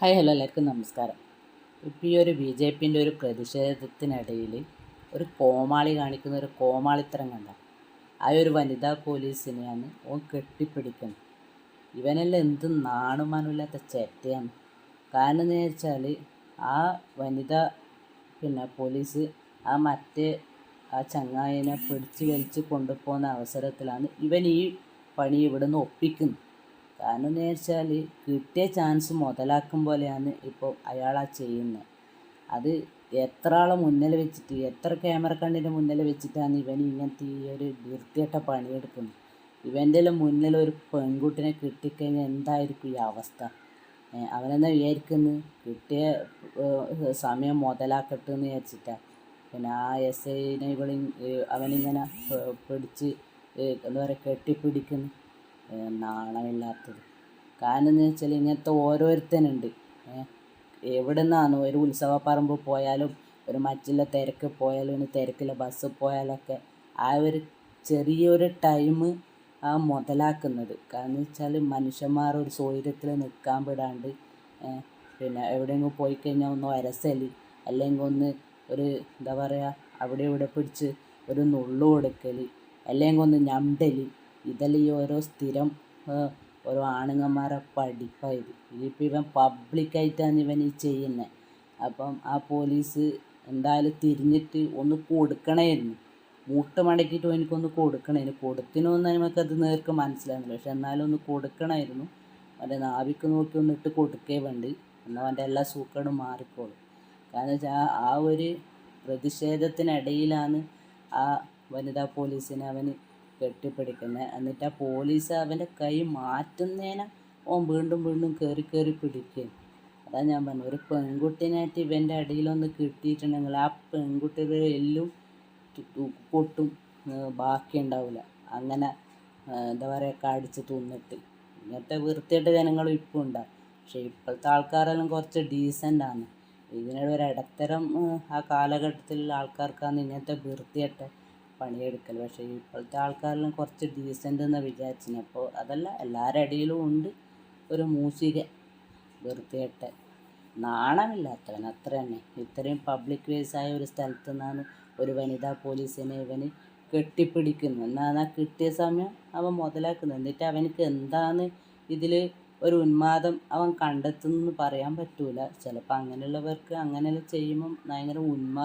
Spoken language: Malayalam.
ഹായ് ഹലോ എല്ലാവർക്കും നമസ്കാരം. ഇപ്പോൾ ഈ ഒരു ബി ജെ പിന്റെ ഒരു പ്രതിഷേധത്തിനിടയിൽ ഒരു കോമാളി കാണിക്കുന്ന ഒരു കോമാളിത്തരം കണ്ട. ആ ഒരു വനിതാ പോലീസിനെയാണ് ഓൻ കെട്ടിപ്പിടിക്കുന്നത്. ഇവനെല്ലാം എന്ത് നാണുമാനുമില്ലാത്ത ചെറ്റയാണ് കാരണം എന്ന് വെച്ചാൽ ആ വനിത പിന്നെ പോലീസ് ആ മറ്റേ ആ ചങ്ങായിനെ പിടിച്ച് വലിച്ച് കൊണ്ടുപോകുന്ന അവസരത്തിലാണ് ഇവൻ ഈ പണി ഇവിടുന്ന് ഒപ്പിക്കുന്നത്. കാരണം എന്ന് വെച്ചാൽ കിട്ടിയ ചാൻസ് മുതലാക്കും പോലെയാണ് ഇപ്പോൾ അയാൾ ആ ചെയ്യുന്നത്. അത് എത്ര ആളെ മുന്നിൽ വെച്ചിട്ട് എത്ര ക്യാമറ കണ്ണിന്റെ മുന്നിൽ വെച്ചിട്ടാണ് ഇവൻ ഇങ്ങനത്തെ ഈ ഒരു വൃത്തികെട്ട പണിയെടുക്കുന്നത് ഇവന്റെ മുന്നിൽ ഒരു പെൺകുട്ടിനെ കിട്ടിക്കഴിഞ്ഞാൽ എന്തായിരിക്കും ഈ അവസ്ഥ? അവനെന്താ വിചാരിക്കുന്നത് കിട്ടിയ സമയം മുതലാക്കട്ടെ എന്ന് പിന്നെ ആ എസ് ഐനെ അവനിങ്ങനെ പിടിച്ച് എന്താ പറയുക കെട്ടിപ്പിടിക്കുന്നു. നാണമില്ലാത്തത്. കാരണം എന്ന് വെച്ചാൽ ഇങ്ങനത്തെ ഓരോരുത്തനുണ്ട്. എവിടെ നിന്നാണ് ഒരു ഉത്സവപ്പറമ്പ് പോയാലും ഒരു മറ്റുള്ള തിരക്ക് പോയാലും തിരക്കില്ല ബസ് പോയാലൊക്കെ ആ ഒരു ചെറിയൊരു ടൈം ആ മുതലാക്കുന്നത്. കാരണം വെച്ചാൽ മനുഷ്യന്മാർ ഒരു സൗകര്യത്തിൽ നിൽക്കാൻ വിടാണ്ട് പിന്നെ എവിടെയെങ്കിലും പോയി കഴിഞ്ഞാൽ ഒന്ന് വരസൽ അല്ലെങ്കിൽ ഒന്ന് ഒരു എന്താ പറയുക അവിടെ ഇവിടെ പിടിച്ച് ഒരു നുള്ളു കൊടുക്കൽ അല്ലെങ്കിൽ ഒന്ന് ഞണ്ടൽ ഇതെല്ലാം ഈ ഓരോ സ്ഥിരം ഓരോ ആണുങ്ങന്മാരെ പഠിപ്പായത്. ഇതിപ്പോൾ ഇവൻ പബ്ലിക്കായിട്ടാണ് ഇവൻ ഈ ചെയ്യുന്നത് അപ്പം ആ പോലീസ് എന്തായാലും തിരിഞ്ഞിട്ട് ഒന്ന് കൊടുക്കണമായിരുന്നു മൂട്ട് മടക്കിയിട്ട് എനിക്കൊന്ന് കൊടുക്കണമായിരുന്നു കൊടുത്തിനൊന്നും നമുക്കത് നേർക്ക് മനസ്സിലാകുന്നില്ല പക്ഷെ എന്നാലും ഒന്ന് കൊടുക്കണമായിരുന്നു അവന്റെ നാവിക്ക് നോക്കി ഒന്നിട്ട് കൊടുക്കേ വേണ്ടി. എന്നാൽ അവന്റെ എല്ലാ സൂക്കേടും മാറിക്കോളും. കാരണം വെച്ചാൽ ആ ഒരു പ്രതിഷേധത്തിനിടയിലാണ് ആ വനിതാ പോലീസിനെ അവന് കെട്ടിപ്പിടിക്കുന്നത് എന്നിട്ട് ആ പോലീസ് അവന്റെ കൈ മാറ്റുന്നതിനെ ഓൻ വീണ്ടും വീണ്ടും കയറി കയറി പിടിക്കുകയും അതാ ഞാൻ പറഞ്ഞു ഒരു പെൺകുട്ടീനായിട്ട് ഇവന്റെ അടിയിലൊന്ന് കിട്ടിയിട്ടുണ്ടെങ്കിൽ ആ പെൺകുട്ടിയുടെ എല്ലും പൊട്ടും ഏർ ബാക്കി ഉണ്ടാവില്ല അങ്ങനെ എന്താ പറയുക കടിച്ച് തിന്നിട്ട്. ഇങ്ങനത്തെ വൃത്തിയായിട്ട് ജനങ്ങളും ഇപ്പോൾ ഉണ്ടാകും പക്ഷേ ഇപ്പോഴത്തെ ആൾക്കാരെല്ലാം കുറച്ച് ഡീസന്റ് ആണ്. ഇതിനൊരു ഇടത്തരം ആ കാലഘട്ടത്തിലുള്ള ആൾക്കാർക്കാണ് ഇങ്ങനത്തെ വൃത്തിയായിട്ട് പണിയെടുക്കൽ. പക്ഷേ ഇപ്പോഴത്തെ ആൾക്കാരെല്ലാം കുറച്ച് ഡീസന്റ് എന്ന് വിചാരിച്ചിന്. അപ്പോൾ അതല്ല എല്ലാവരുടെ ഇടയിലും ഉണ്ട് ഒരു മൂസിക വൃത്തികെട്ട നാണമില്ലാത്തവൻ. അത്ര തന്നെ. ഇത്രയും പബ്ലിക് വേസായ ഒരു സ്ഥലത്തു നിന്നാണ് ഒരു വനിതാ പോലീസിനെ ഇവന് കെട്ടിപ്പിടിക്കുന്നു എന്നാൽ കിട്ടിയ സമയം അവൻ മുതലാക്കുന്നത്. എന്നിട്ട് അവനക്ക് എന്താണ് ഇതിൽ ഒരു ഉന്മാദം അവൻ കണ്ടെത്തുന്നു പറയാൻ പറ്റൂല. ചിലപ്പോൾ അങ്ങനെയുള്ളവർക്ക് അങ്ങനെയെല്ലാം ചെയ്യുമ്പം ഭയങ്കര ഉന്മാദം